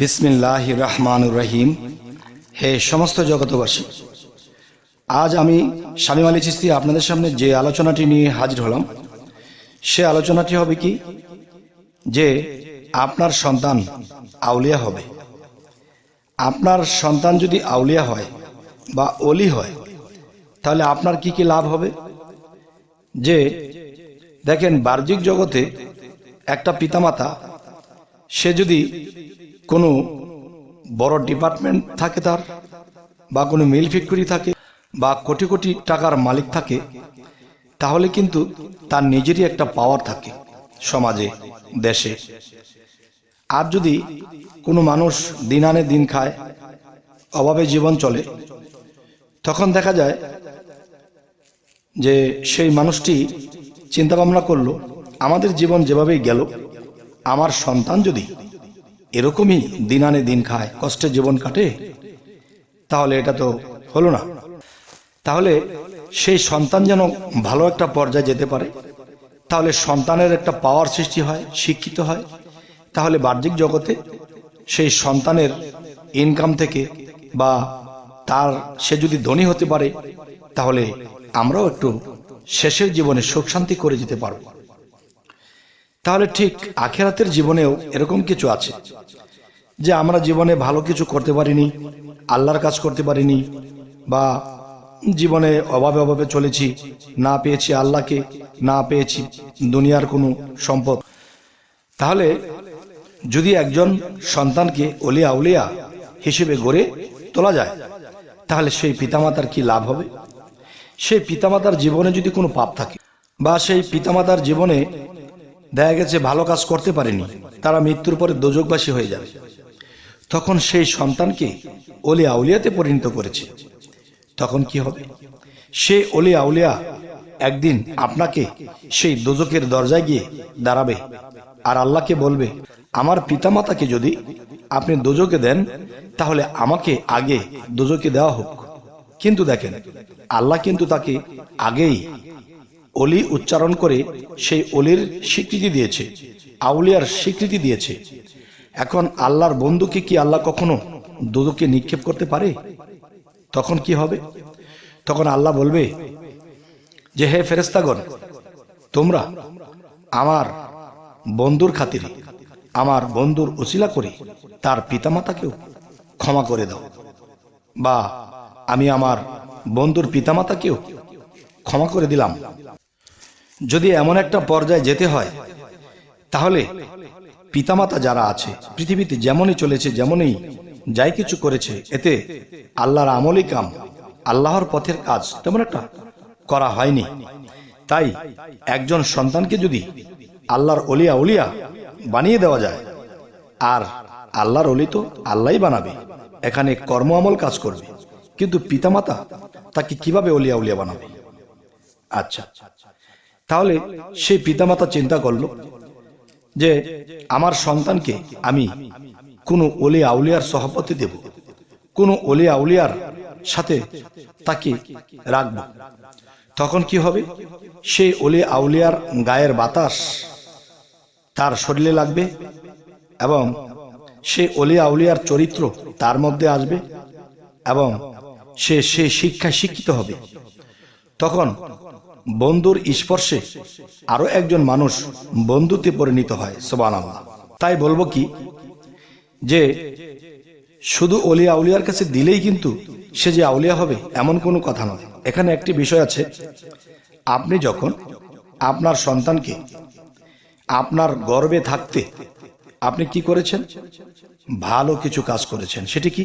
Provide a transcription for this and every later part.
বিসমিল্লাহ রহমান রহিম। হে সমস্ত জগতবাসী আজ আমি স্বামী আলী চিস্তি আপনাদের সামনে যে আলোচনাটি নিয়ে হাজির হলাম, সে আলোচনাটি হবে কি? যে আপনার সন্তান আউলিয়া হবে। আপনার সন্তান যদি আউলিয়া হয় বা অলি হয়, তাহলে আপনার কি কি লাভ হবে? যে দেখেন বাহ্যিক জগতে একটা পিতামাতা, সে যদি কোনো বড় ডিপার্টমেন্ট থাকে তার, বা কোনো মিল ফ্যাক্টরি থাকে, বা কোটি কোটি টাকার মালিক থাকে, তাহলে কিন্তু তার নিজেরই একটা পাওয়ার থাকে সমাজে, দেশে। আর যদি কোনো মানুষ দিন আনে দিন খায়, অভাবে জীবন চলে, তখন দেখা যায় যে সেই মানুষটি চিন্তা ভাবনা করল, আমাদের জীবন যেভাবেই গেল, আমার সন্তান যদি এরকমই দিন আনে দিন খায়, কষ্টে জীবন কাটে, তাহলে এটা তো হলো না। তাহলে সেই সন্তান যেন ভালো একটা পর্যায়ে যেতে পারে, তাহলে সন্তানের একটা পাওয়ার সৃষ্টি হয়, শিক্ষিত হয়, তাহলে বাহ্যিক জগতে সেই সন্তানের ইনকাম থেকে বা তার, সে যদি ধনী হতে পারে, তাহলে আমরাও একটু শেষের জীবনে সুখ শান্তি করে যেতে পারব। তাহলে ঠিক আখেরাতের জীবনেও এরকম কিছু আছে যে আমরা জীবনে ভালো কিছু করতে পারিনি, আল্লাহর কাজ করতে পারিনি, বা জীবনে অভাবে অভাবে চলেছি, না পেয়েছি আল্লাহকে, না পেয়েছি দুনিয়ার কোনো সম্পদ। তাহলে যদি একজন সন্তানকে অলিয়া উলিয়া হিসেবে গড়ে তোলা যায়, তাহলে সেই পিতামাতার কি লাভ হবে? সেই পিতামাতার জীবনে যদি কোনো পাপ থাকে, বা সেই পিতামাতার জীবনে দেখা গেছে ভালো কাজ করতে পারেনি। তারা মৃত্যুর পরে দোজকবাসী হয়ে যাবে। তখন সেই সন্তানকে অলি আউলিয়াতে পরিণত করেছে। তখন কি হবে? সে অলি আউলিয়া একদিন আপনাকে সেই দোজকের দরজায় গিয়ে দাঁড়াবে আর আল্লাহকে বলবে, আমার পিতামাতাকে যদি আপনি দোজকে দেন, তাহলে আমাকে আগে দোজকে দেওয়া হোক। কিন্তু দেখেন, আল্লাহ কিন্তু তাকে আগেই অলি উচ্চারণ করে সেই অলির স্বীকৃতি দিয়েছে, আউলিয়ার স্বীকৃতি দিয়েছে। এখন আল্লাহর বন্ধুকে কি আল্লাহ কখনো দুদুকে নিক্ষেপ করতে পারে? তখন কি হবে? তখন আল্লাহ বলবে, যে হে ফেরেস্তাগণ তোমরা আমার বন্ধুর খাতিরে, আমার বন্ধুর উচিলা করে তার পিতামাতাকেও ক্ষমা করে দাও। বা আমি আমার বন্ধুর পিতামাতাকেও ক্ষমা করে দিলাম। যদি এমন একটা পর্যায়ে যেতে হয়, তাহলে পিতামাতা যারা আছে, পৃথিবীতে যেমনই চলেছে, যেমনই যাই কিছু করেছে, এতে আল্লাহর আমলি কাম, আল্লাহর পথের কাজ তেমন একটা করা হয়নি। তাই একজন সন্তানকে যদি আল্লাহর অলিয়া উলিয়া বানিয়ে দেওয়া যায়, আর আল্লাহর অলি তো আল্লাহই বানাবে, এখানে কর্ম আমল কাজ করবে, কিন্তু পিতামাতা তাকে কীভাবে অলিয়া উলিয়া বানাবে? আচ্ছা। তাহলে সেই পিতামাতা চিন্তা করল যে আমার সন্তানকে আমি কোনো অলি আউলিয়ার সহপতি দেব, কোনো অলি আউলিয়ার সাথে তাকে রাখব। তখন কি হবে? সেই অলি আউলিয়ার গায়ের বাতাস তার শরীরে লাগবে এবং সে অলি আউলিয়ার চরিত্র তার মধ্যে আসবে এবং সে সে শিক্ষায় শিক্ষিত হবে। তখন বন্ধুর স্পর্শে আরও একজন মানুষ বন্ধুতে পরিণত হয় সোবান তাই বলব কি, যে শুধু অলিয়া আউলিয়ার কাছে দিলেই কিন্তু সে যে আউলিয়া হবে এমন কোনো কথা নয়। এখানে একটি বিষয় আছে, আপনি যখন আপনার সন্তানকে আপনার গর্বে থাকতে আপনি কি করেছেন? ভালো কিছু কাজ করেছেন। সেটি কি?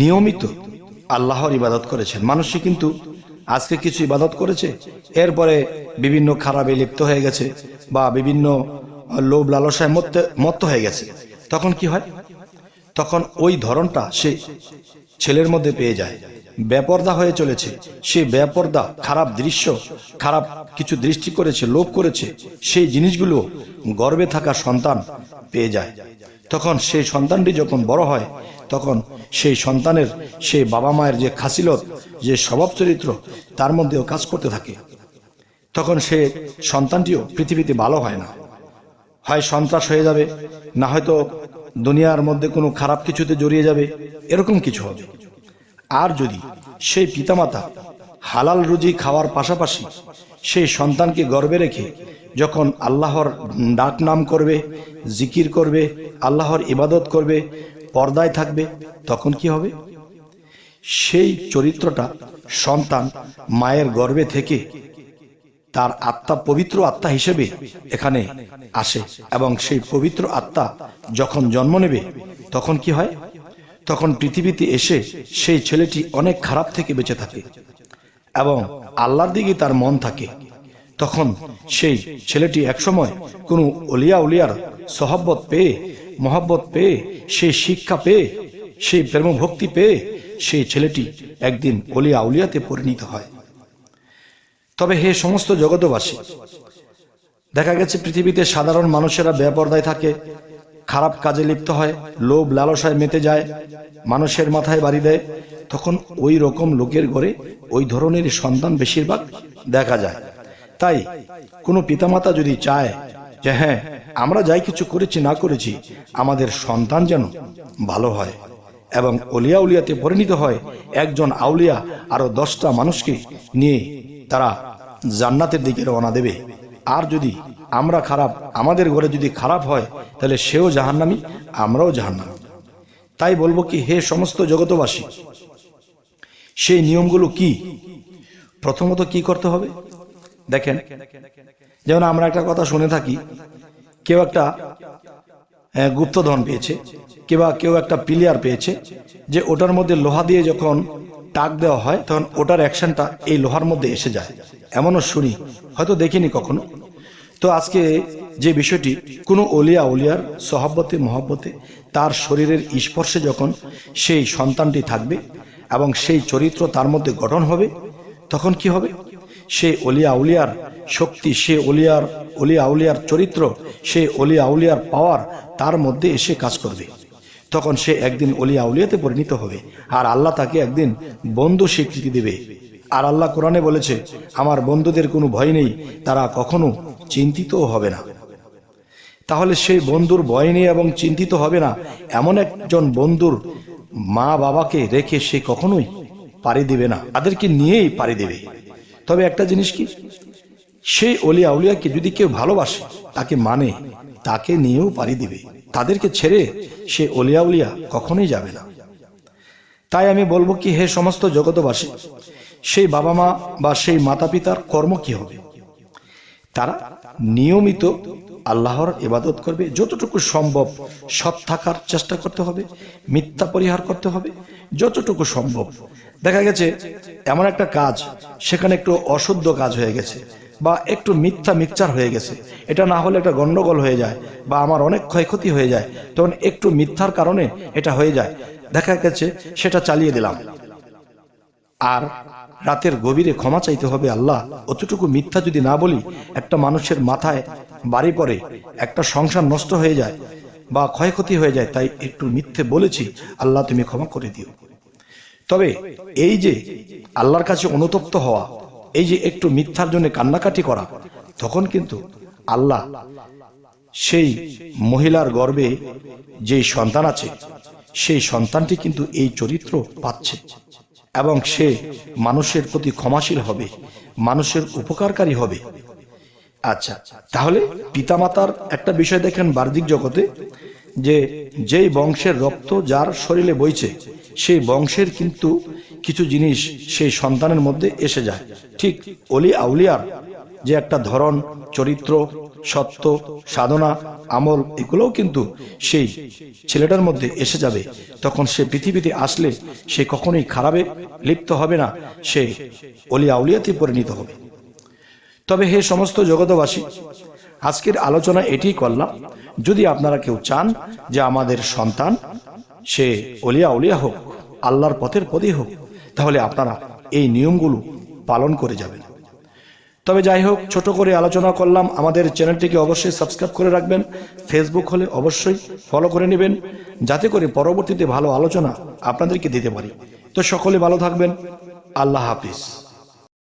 নিয়মিত আল্লাহর ইবাদত করেছেন। মানুষই কিন্তু আজকে কিছু ইবাদত করেছে? এরপরে বিভিন্ন খারাপে লিপ্ত হয়ে গেছে বা বিভিন্ন লোভ লালসায় মত্ত হয়ে গেছে। তখন কি হয়? তখন ওই ধরনটা সে ছেলের মধ্যে পেয়ে যায়। বেপর্দা হয়ে চলেছে। সে বেপর্দা, খারাপ দৃশ্য, খারাপ কিছু দৃষ্টি করেছে, লোভ করেছে, সেই জিনিসগুলো গর্বে থাকা সন্তান পেয়ে যায়। তখন সেই সন্তানটি যখন বড় হয়, তখন সেই সন্তানের সেই বাবা মায়ের যে খাসিলত, যে স্বভাব চরিত্র, তার মধ্যেও কাজ করতে থাকে। তখন সে সন্তানটিও পৃথিবীতে ভালো হয় না। হয় সন্ত্রাস হয়ে যাবে, না হয়তো দুনিয়ার মধ্যে কোনো খারাপ কিছুতে জড়িয়ে যাবে, এরকম কিছু হবে। আর যদি সেই পিতামাতা হালাল রুজি খাওয়ার পাশাপাশি সেই সন্তানকে গর্বে রেখে যখন আল্লাহর ডাক নাম করবে, জিকির করবে, আল্লাহর ইবাদত করবে, পর্দায় থাকবে, তখন কি হবে? সেই চরিত্রটা সন্তান মায়ের গর্ভে থেকে তার আত্মা পবিত্র আত্মা হিসেবে এখানে আসে এবং সেই পবিত্র আত্মা যখন জন্ম নেবে, তখন কি হয়? তখন পৃথিবীতে এসে সেই ছেলেটি অনেক খারাপ থেকে বেঁচে থাকে। এবং আল্লাহর দিকে তার মন থাকে। তখন সেই ছেলেটি একসময় কোনো অলিয়া উলিয়ার সহব্বত পেয়ে, মহব্বত পেয়ে সেই শিক্ষা পেয়ে, সেই প্রেম ভক্তি পেয়ে সেই ছেলেটি একদিন অলিয়া উলিয়াতে পরিণত হয়। তবে হে সমস্ত জগতবাসী দেখা গেছে পৃথিবীতে সাধারণ মানুষেরা বেপর্দায় থাকে খারাপ কাজে লিপ্ত হয়, লোভ লালসায় মেতে যায়, মানুষের মাথায় বাড়ি দেয়, তখন ওই রকম লোকের ঘরে ওই ধরনের সন্তান বেশিরভাগ দেখা যায়। তাই কোনো পিতামাতা যদি চায় যে হ্যাঁ আমরা যাই কিছু করেছি, না করেছি, আমাদের সন্তান যেন ভালো হয়। এবং অলিয়া উলিয়াতে পরিণত হয় একজন আউলিয়া আরও দশটা মানুষকে নিয়ে তারা জান্নাতের দিকে রওনা দেবে। আর যদি আমরা খারাপ, আমাদের ঘরে যদি খারাপ হয়, তাহলে সেও জাহান্নামি, আমরাও জাহান্নামি। তাই বলব কি, হে সমস্ত জগতবাসী, সেই নিয়মগুলো কি? প্রথমত কি করতে হবে? দেখেন, যেমন আমরা একটা কথা শুনে থাকি, কেউ একটা গুপ্তধন পেয়েছে, কিংবা কেউ একটা পিলিয়ার পেয়েছে, যে ওটার মধ্যে লোহা দিয়ে যখন টাক দেওয়া হয়, তখন ওটার অ্যাকশনটা এই লোহার মধ্যে এসে যায়। এমনও শুনি, হয়তো দেখিনি কখনো। তো আজকে যে বিষয়টি, কোনো অলিয়া উলিয়ার সহাব্বতে, মহব্বতে তার শরীরের স্পর্শে যখন সেই সন্তানটি থাকবে এবং সেই চরিত্র তার মধ্যে গঠন হবে, তখন কি হবে? সে অলিয়া উলিয়ার শক্তি, সে অলিয়ার, অলিয়া উলিয়ার চরিত্র, সে অলিয়া উলিয়ার পাওয়ার তার মধ্যে এসে কাজ করবে। তখন সে একদিন অলিয়া উলিয়াতে পরিণত হবে আর আল্লাহ তাকে একদিন বন্ধু স্বীকৃতি দেবে। আর আল্লাহ কোরআনে বলেছে, আমার বন্ধুদের কোনো ভয় নেই, তারা কখনো চিন্তিতও হবে না। তাহলে সেই বন্ধুর ভয় নেই এবং চিন্তিত হবে না। এমন একজন বন্ধুর মা বাবাকে রেখে সে কখনোই পাড়ি দিবে না। তাদেরকে নিয়েই পাড়ি দেবে। তবে একটা জিনিস কি? সেই অলিয়া উলিয়াকে যদি কেউ ভালোবাসে, তাকে মানে তাকে নিয়েও পাড়ি দিবে। তাদেরকে ছেড়ে সে অলিয়া উলিয়া কখনোই যাবে না। তাই আমি বলব কি, হে সমস্ত জগতবাসী সেই বাবা মা বা সেই মাতা পিতার কর্ম কি হবে? তারা নিয়মিত আল্লাহর ইবাদত করবে, যতটুকু সম্ভব সৎ থাকার চেষ্টা করতে হবে, মিথ্যা পরিহার করতে হবে, যতটুকু সম্ভব। দেখা গেছে, এমন একটা কাজ, সেখানে একটু অশুদ্ধ কাজ হয়ে গেছে, বা একটু মিথ্যা মিক্সচার হয়ে গেছে। এটা না হলে একটা গন্ডগোল হয়ে যায়, বা আমার অনেক ক্ষয়ক্ষতি হয়ে যায়। তখন একটু মিথ্যার কারণে এটা হয়ে যায়। দেখা গেছে, সেটা চালিয়ে দিলাম। আর রাতের গভীরে ক্ষমা চাইতে হবে আল্লাহ। অতটুকু মিথ্যা যদি না বলি, একটা মানুষের মাথায় বাড়ি পড়ে, একটা সংসার নষ্ট হয়ে যায় বা ক্ষয়ক্ষতি হয়ে যায়, তাই একটু মিথ্যে বলেছি, আল্লাহ তুমি ক্ষমা করে দিও। তবে এই যে আল্লাহর কাছে অনুতপ্ত হওয়া, এই যে একটু মিথ্যার জন্য কান্নাকাটি করা, তখন কিন্তু আল্লাহ সেই মহিলার গর্ভে যে সন্তান আছে, সেই সন্তানটি কিন্তু এই চরিত্র পাচ্ছে। এবং সে মানুষের প্রতি ক্ষমাশীল হবে, মানুষের উপকারকারী হবে। আচ্ছা তাহলে পিতামাতার একটা বিষয় দেখেন বাহ্যিক জগতে, যে যেই বংশের রক্ত যার শরীরে বইছে, সেই বংশের কিন্তু কিছু জিনিস সেই সন্তানের মধ্যে এসে যায়। ঠিক অলি আউলিয়ার যে একটা ধরন, চরিত্র সত্য, সাধনা, আমল এগুলোও কিন্তু সেই ছেলেটার মধ্যে এসে যাবে। তখন সে পৃথিবীতে আসলে সে কখনোই খারাপে লিপ্ত হবে না, সে অলি আউলিয়াতে পরিণত হবে। তবে হে সমস্ত জগতবাসী আজকের আলোচনা এটি করলাম। যদি আপনারা কেউ চান যে আমাদের সন্তান, সে অলিয়া উলিয়া হোক, আল্লাহর পথের পদে হোক, তাহলে আপনারা এই নিয়মগুলো পালন করে যাবেন। তবে যাই হোক ছোট করে আলোচনা করলাম। আমাদের চ্যানেলটিকে অবশ্যই সাবস্ক্রাইব করে রাখবেন। ফেসবুক হলে অবশ্যই ফলো করে নেবেন। যাতে করে পরবর্তীতে ভালো আলোচনা আপনাদেরকে দিতে পারি। তো সকলে ভালো থাকবেন। আল্লাহ হাফিজ।